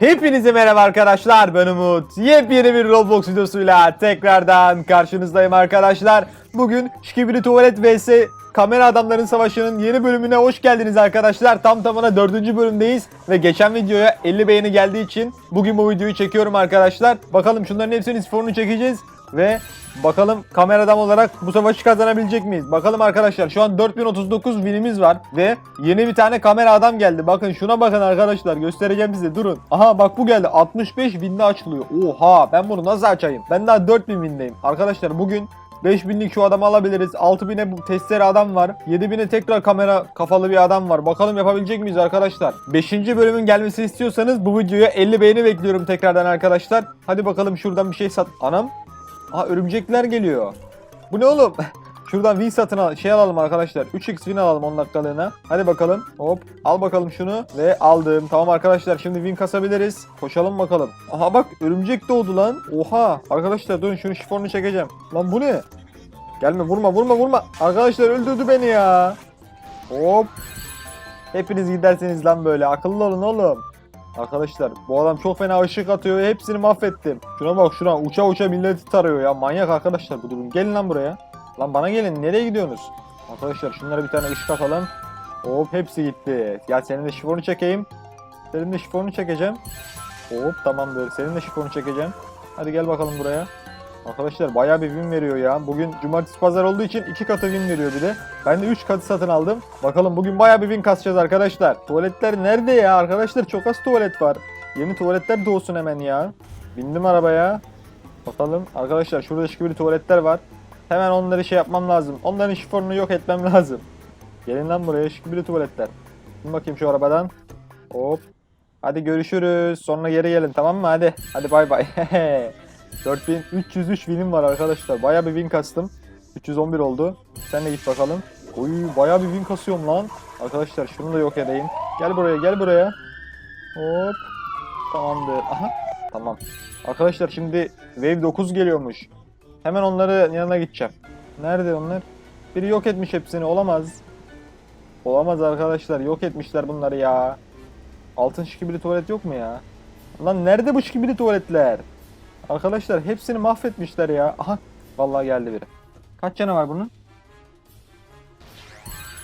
Hepinize merhaba arkadaşlar ben Umut. Yepyeni bir Roblox videosuyla tekrardan karşınızdayım arkadaşlar. Bugün Şikibili Tuvalet vs Kamera Adamların Savaşı'nın yeni bölümüne hoş geldiniz arkadaşlar. Tam tamına 4. bölümdeyiz ve geçen videoya 50 beğeni geldiği için bugün bu videoyu çekiyorum arkadaşlar. Bakalım şunların hepsinin sporunu çekeceğiz ve bakalım kamera adam olarak bu savaşı kazanabilecek miyiz? Bakalım arkadaşlar şu an 4039 winimiz var ve yeni bir tane kamera adam geldi. Bakın şuna bakın arkadaşlar göstereceğim size durun. Aha bak bu geldi 65 win'de açılıyor. Oha ben bunu nasıl açayım? Ben daha 4000 win'deyim. Arkadaşlar bugün 5000'lik şu adamı alabiliriz. 6000'e bu testere adam var. 7000'e tekrar kamera kafalı bir adam var. Bakalım yapabilecek miyiz arkadaşlar? 5. bölümün gelmesini istiyorsanız bu videoya 50 beğeni bekliyorum tekrardan arkadaşlar. Hadi bakalım şuradan bir şey sat. Anam. Aha örümcekler geliyor. Bu ne oğlum? Şuradan win satın al şey alalım arkadaşlar. 3x win alalım 10 dakikalığına. Hadi bakalım. Hop al bakalım şunu ve aldım. Tamam arkadaşlar şimdi win kasabiliriz. Koşalım bakalım. Aha bak örümcek doğdu lan. Oha. Arkadaşlar durun şunu şifonunu çekeceğim. Lan bu ne? Gelme vurma vurma vurma. Arkadaşlar öldürdü beni ya. Hop. Hepiniz gidersiniz lan böyle. Akıllı olun oğlum. Arkadaşlar bu adam çok fena ışık atıyor ve hepsini mahvettim. Şuna bak şuna uça uça milleti tarıyor ya. Manyak arkadaşlar bu durum. Gelin lan buraya. Lan bana gelin nereye gidiyorsunuz? Arkadaşlar şunlara bir tane ışık atalım. Hop hepsi gitti. Ya senin de şifonu çekeyim. Senin de şifonu çekeceğim. Hop tamamdır. Senin de şifonu çekeceğim. Hadi gel bakalım buraya. Arkadaşlar bayağı bir win veriyor ya. Bugün cumartesi pazar olduğu için iki katı win veriyor bir de. Ben de 3 katı satın aldım. Bakalım bugün bayağı bir win kasacağız arkadaşlar. Tuvaletler nerede ya? Arkadaşlar çok az tuvalet var. Yeni tuvaletler doğsun hemen ya. Bindim arabaya. Bakalım. Arkadaşlar şurada şık bir tuvaletler var. Hemen onları şey yapmam lazım. Onların şifonunu yok etmem lazım. Gelin lan buraya şık bir tuvaletler. Bin bakayım şu arabadan. Hop. Hadi görüşürüz. Sonra geri gelin tamam mı? Hadi. Hadi bay bay. 4303 winim var arkadaşlar. Bayağı bir win kastım. 311 oldu. Sen de git bakalım. Oy bayağı bir win kasıyorum lan. Arkadaşlar şunu da yok edeyim. Gel buraya gel buraya. Hop. Tamamdır. Aha. Tamam. Arkadaşlar şimdi Wave 9 geliyormuş. Hemen onları yanına gideceğim. Nerede onlar? Biri yok etmiş hepsini. Olamaz. Olamaz arkadaşlar. Yok etmişler bunları ya. Altın şikibili tuvalet yok mu ya? Lan nerede bu şikibili tuvaletler? Arkadaşlar hepsini mahvetmişler ya. Aha. Vallahi geldi biri. Kaç canı var bunun?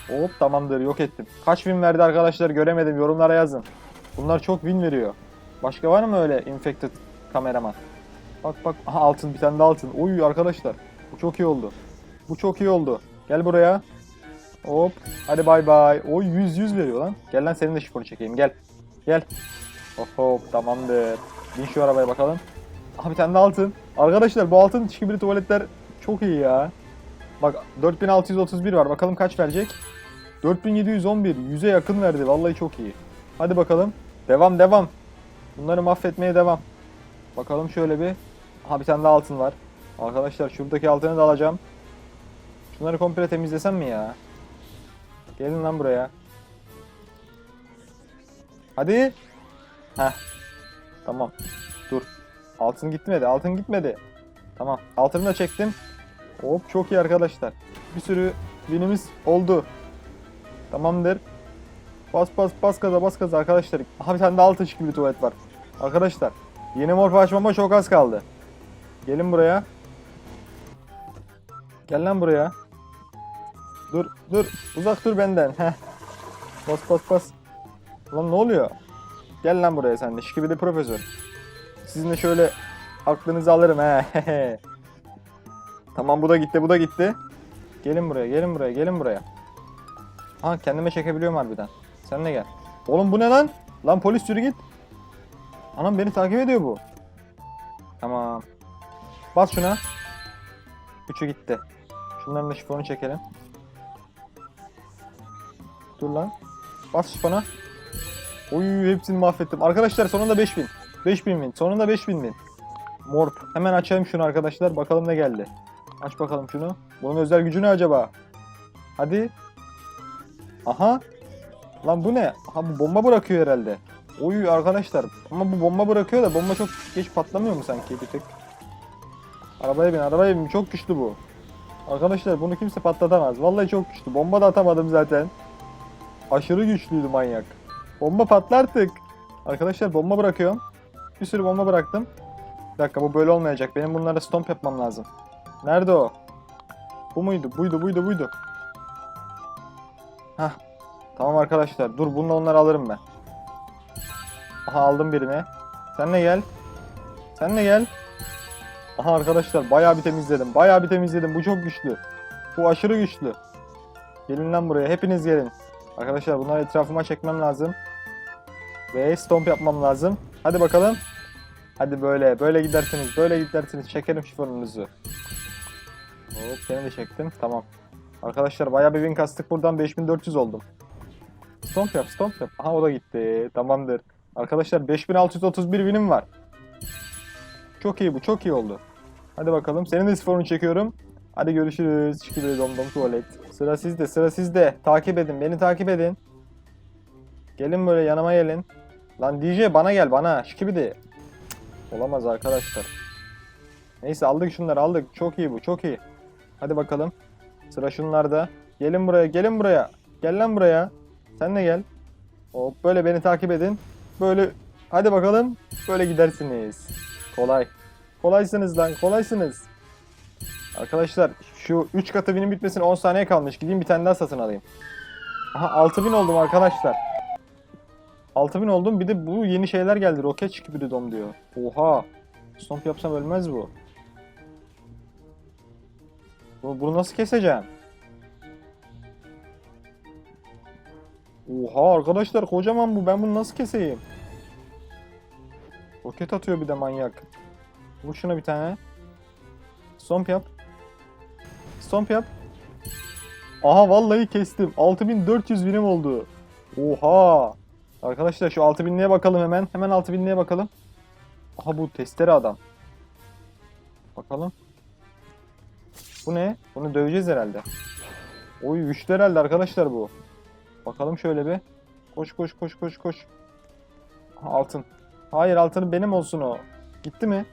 Hop tamamdır yok ettim. Kaç win verdi arkadaşlar göremedim yorumlara yazın. Bunlar çok win veriyor. Başka var mı öyle infected kameraman? Bak bak aha altın bir tane de altın. Oy arkadaşlar bu çok iyi oldu. Bu çok iyi oldu. Gel buraya. Hop hadi bay bay. Oy 100 100 veriyor lan. Gel lan senin de şifonu çekeyim gel. Gel. Hop hop tamamdır. Bin şu arabaya bakalım. Aha bir tane de altın. Arkadaşlar bu altın şikibili tuvaletler çok iyi ya. Bak 4631 var. Bakalım kaç verecek? 4711. 100'e yakın verdi. Vallahi çok iyi. Hadi bakalım. Devam devam. Bunları mahvetmeye devam. Bakalım şöyle bir. Aha bir tane daha altın var. Arkadaşlar şuradaki altını da alacağım. Şunları komple temizlesem mi ya? Gelin lan buraya. Hadi. Heh. Tamam. Altın gitmedi. Altın gitmedi. Tamam. Altını da çektim. Hop çok iyi arkadaşlar. Bir sürü winimiz oldu. Tamamdır. Bas bas bas gaza bas gaza arkadaşlar. Aha bir tane de altın gibi bir tuvalet var. Arkadaşlar yeni morf açmama çok az kaldı. Gelin buraya. Gel lan buraya. Dur dur uzak dur benden. Heh. Bas bas bas. Lan ne oluyor? Gel lan buraya sen de. Şikibi de profesör. Sizin de şöyle aklınızı alırım he. tamam bu da gitti bu da gitti. Gelin buraya gelin buraya gelin buraya. Ha kendime çekebiliyorum harbiden. Sen de gel. Oğlum bu ne lan? Lan polis yürü git. Anam beni takip ediyor bu. Tamam. Bas şuna. Üçü gitti. Şunların da şifonu çekelim. Dur lan. Bas şifona. Oy hepsini mahvettim. Arkadaşlar sonunda 5000. 5000 win. Sonunda 5000 win. Morp. Hemen açayım şunu arkadaşlar. Bakalım ne geldi. Aç bakalım şunu. Bunun özel gücü ne acaba? Hadi. Aha. Lan bu ne? Aha bu bomba bırakıyor herhalde. Oy arkadaşlar. Ama bu bomba bırakıyor da bomba çok geç patlamıyor mu sanki bir tık? Arabaya bin arabaya bin. Çok güçlü bu. Arkadaşlar bunu kimse patlatamaz. Vallahi çok güçlü. Bomba da atamadım zaten. Aşırı güçlüydü manyak. Bomba patla artık. Arkadaşlar bomba bırakıyorum. Bir sürü bomba bıraktım. Bir dakika bu böyle olmayacak. Benim bunlara stomp yapmam lazım. Nerede o? Bu muydu? Buydu buydu buydu. Hah. Tamam arkadaşlar. Dur bununla onları alırım ben. Aha aldım birini. Sen de gel. Sen de gel. Aha arkadaşlar bayağı bir temizledim. Bayağı bir temizledim. Bu çok güçlü. Bu aşırı güçlü. Gelin lan buraya. Hepiniz gelin. Arkadaşlar bunları etrafıma çekmem lazım. Ve stomp yapmam lazım. Hadi bakalım. Hadi böyle. Böyle gidersiniz. Böyle gidersiniz. Çekerim şifonunuzu. Hop seni de çektim. Tamam. Arkadaşlar bayağı bir win kastık. Buradan 5400 oldum. Stomp yap, stomp yap. Aha o da gitti. Tamamdır. Arkadaşlar 5631 winim var. Çok iyi bu, çok iyi oldu. Hadi bakalım. Senin de sporunu çekiyorum. Hadi görüşürüz. Şükür domdom tuvalet. Sıra sizde, sıra sizde. Takip edin, beni takip edin. Gelin böyle yanıma gelin. Lan DJ bana gel bana. Şikibidi. Olamaz arkadaşlar. Neyse aldık şunları aldık. Çok iyi bu, çok iyi. Hadi bakalım. Sıra şunlarda. Gelin buraya, gelin buraya. Gel lan buraya. Sen de gel. Hop böyle beni takip edin. Böyle hadi bakalım. Böyle gidersiniz. Kolay. Kolaysınız lan, kolaysınız. Arkadaşlar şu 3 katı winim bitmesine 10 saniye kalmış. Gideyim bir tane daha satın alayım. Aha 6000 oldum arkadaşlar. 6000 oldum. Bir de bu yeni şeyler geldi. Roket gibi dom diyor. Oha. Stomp yapsam ölmez bu. Bu- Bunu nasıl keseceğim? Oha arkadaşlar kocaman bu. Ben bunu nasıl keseyim? Roket atıyor bir de manyak. Vur şuna bir tane. Stomp yap. Stomp yap. Aha vallahi kestim. 6400 birim oldu. Oha. Arkadaşlar şu 6000'liğe bakalım hemen. Hemen 6000'liğe bakalım. Aha bu testere adam. Bakalım. Bu ne? Bunu döveceğiz herhalde. Oy güçlü herhalde arkadaşlar bu. Bakalım şöyle bir. Koş koş koş koş koş. Altın. Hayır altını benim olsun o. Gitti mi?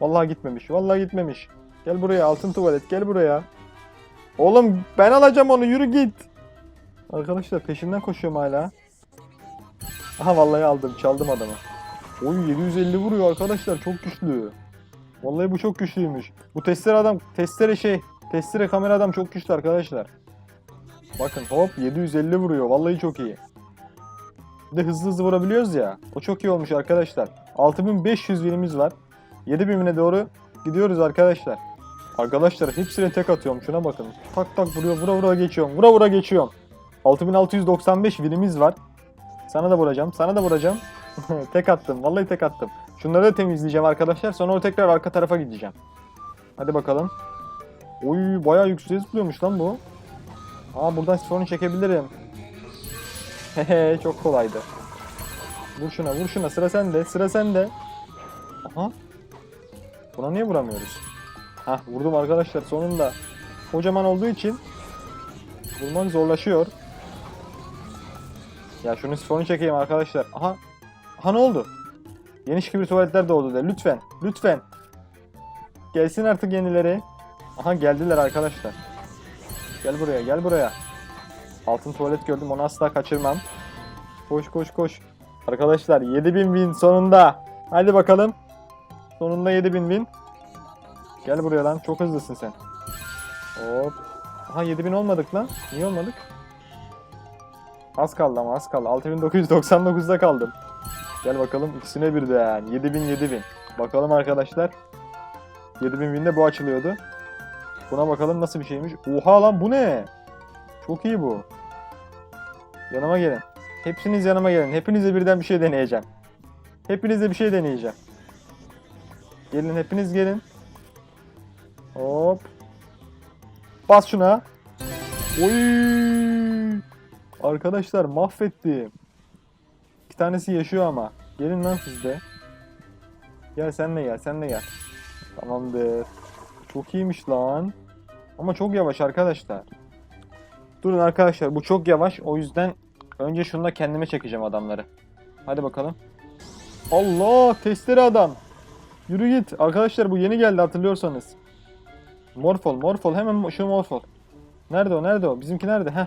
Vallahi gitmemiş. Vallahi gitmemiş. Gel buraya altın tuvalet gel buraya. Oğlum ben alacağım onu yürü git. Arkadaşlar peşinden koşuyorum hala. Aha vallahi aldım çaldım adamı. Oy 750 vuruyor arkadaşlar çok güçlü. Vallahi bu çok güçlüymüş. Bu testere adam testere şey testere kamera adam çok güçlü arkadaşlar. Bakın hop 750 vuruyor. Vallahi çok iyi. Bir de hızlı hızlı vurabiliyoruz ya. O çok iyi olmuş arkadaşlar. 6500 winimiz var. 7000 win'e doğru gidiyoruz arkadaşlar. Arkadaşlar hepsine tek atıyorum. Şuna bakın. Tak tak vuruyor. Vura vura geçiyorum. Vura vura geçiyorum. 6695 winimiz var. Sana da vuracağım. Sana da vuracağım. tek attım. Vallahi tek attım. Şunları da temizleyeceğim arkadaşlar. Sonra o tekrar arka tarafa gideceğim. Hadi bakalım. Oy bayağı yüksek zıplıyormuş lan bu. Aa buradan sifonu çekebilirim. Hehe çok kolaydı. Vur şuna vur şuna sıra sende sıra sende. Aha. Buna niye vuramıyoruz? Hah vurdum arkadaşlar sonunda. Kocaman olduğu için vurmak zorlaşıyor. Ya şunu sifonu çekeyim arkadaşlar. Aha. Aha ne oldu? Yeni şikibir tuvaletler doğdu de. Lütfen. Lütfen. Gelsin artık yenileri. Aha geldiler arkadaşlar. Gel buraya gel buraya. Altın tuvalet gördüm onu asla kaçırmam. Koş koş koş. Arkadaşlar 7000 win sonunda. Hadi bakalım. Sonunda 7000 win. Gel buraya lan çok hızlısın sen. Hop. Aha 7000 olmadık lan. Niye olmadık? Az kaldı ama az kaldı. 6999'da kaldım. Gel bakalım ikisine birden. 7000 7000. Bakalım arkadaşlar. 7000 winde bu açılıyordu. Buna bakalım nasıl bir şeymiş. Oha lan bu ne? Çok iyi bu. Yanıma gelin. Hepsiniz yanıma gelin. Hepinize birden bir şey deneyeceğim. Hepinize bir şey deneyeceğim. Gelin hepiniz gelin. Hop. Bas şuna. Oy! Arkadaşlar mahvettim. İki tanesi yaşıyor ama. Gelin lan siz de. Gel sen de gel, sen de gel. Tamamdır. Çok iyiymiş lan. Ama çok yavaş arkadaşlar. Durun arkadaşlar bu çok yavaş. O yüzden önce şununla kendime çekeceğim adamları. Hadi bakalım. Allah testere adam. Yürü git. Arkadaşlar bu yeni geldi hatırlıyorsanız. Morfol morfol hemen şu morfol. Nerede o nerede o? Bizimki nerede? Heh.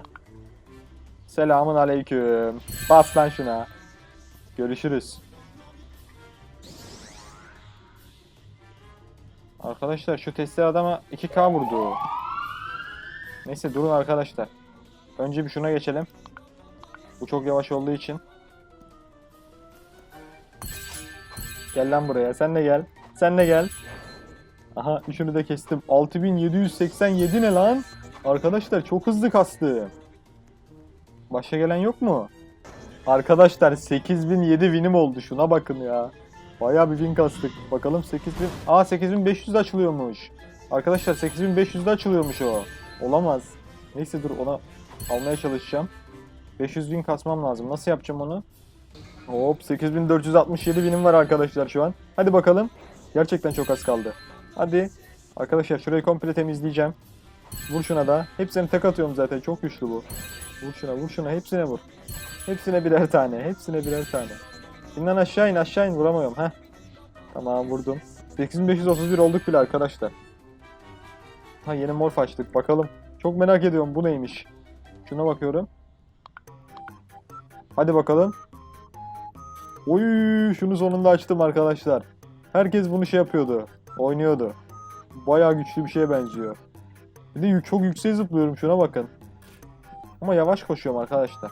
Selamun aleyküm. Bas lan şuna. Görüşürüz. Arkadaşlar şu testere adama 2K vurdu. Neyse durun arkadaşlar. Önce bir şuna geçelim. Bu çok yavaş olduğu için. Gel lan buraya. Sen de gel. Sen de gel. Aha şunu da kestim. 6787 ne lan? Arkadaşlar çok hızlı kastı. Başka gelen yok mu? Arkadaşlar 8007 winim oldu. Şuna bakın ya. Bayağı bir win kastık. Bakalım 8000... Aa 8500 de açılıyormuş. Arkadaşlar 8500 de açılıyormuş o. Olamaz. Neyse dur ona almaya çalışacağım. 500 bin kasmam lazım. Nasıl yapacağım onu? Hop 8467 binim var arkadaşlar şu an. Hadi bakalım. Gerçekten çok az kaldı. Hadi. Arkadaşlar şurayı komple temizleyeceğim. Vur şuna da. Hepsini tek atıyorum zaten. Çok güçlü bu. Vur şuna vur şuna. Hepsine vur. Hepsine birer tane. Hepsine birer tane. İnden aşağı in aşağı in. Vuramıyorum. Heh. Tamam vurdum. 8531 olduk bile arkadaşlar. Ha yeni morf açtık. Bakalım. Çok merak ediyorum bu neymiş. Şuna bakıyorum. Hadi bakalım. Oy şunu sonunda açtım arkadaşlar. Herkes bunu şey yapıyordu. Oynuyordu. Bayağı güçlü bir şeye benziyor. Bir de yük- çok yükseğe zıplıyorum şuna bakın. Ama yavaş koşuyorum arkadaşlar.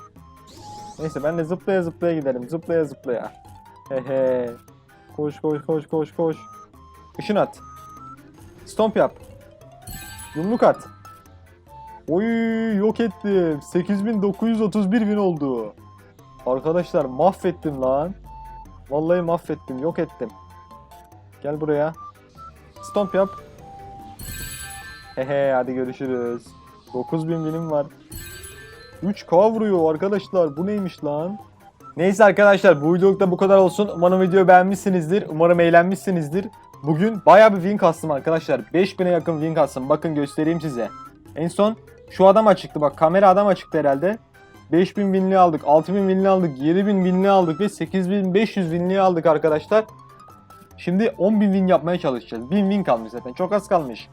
Neyse ben de zıplaya zıplaya gidelim. Zıplaya zıplaya. Hehe. Koş koş koş koş koş. Işın at. Stomp yap. Yumruk at. Oy yok ettim. 8931 bin oldu. Arkadaşlar mahvettim lan. Vallahi mahvettim. Yok ettim. Gel buraya. Stomp yap. Hehe hadi görüşürüz. 9000 binim var. 3K vuruyor arkadaşlar. Bu neymiş lan? Neyse arkadaşlar bu videolukta bu kadar olsun. Umarım videoyu beğenmişsinizdir. Umarım eğlenmişsinizdir. Bugün bayağı bir win kastım arkadaşlar. 5000'e yakın win kastım. Bakın göstereyim size. En son şu adam açıktı bak. Kamera adam açıktı herhalde. 5000 winli aldık, 6000 winli aldık, 7000 winli aldık ve 8500 winli aldık arkadaşlar. Şimdi 10.000 win yapmaya çalışacağız. 1000 win kalmış zaten. Çok az kalmış.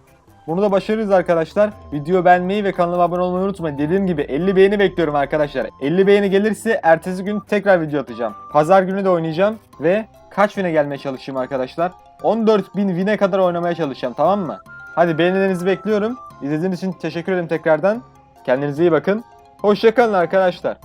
Bunu da başarırız arkadaşlar. Videoyu beğenmeyi ve kanalıma abone olmayı unutmayın. Dediğim gibi 50 beğeni bekliyorum arkadaşlar. 50 beğeni gelirse ertesi gün tekrar video atacağım. Pazar günü de oynayacağım ve kaç win'e gelmeye çalışayım arkadaşlar? 14.000 win'e kadar oynamaya çalışacağım tamam mı? Hadi beğenilerinizi bekliyorum. İzlediğiniz için teşekkür ederim tekrardan. Kendinize iyi bakın. Hoşçakalın arkadaşlar.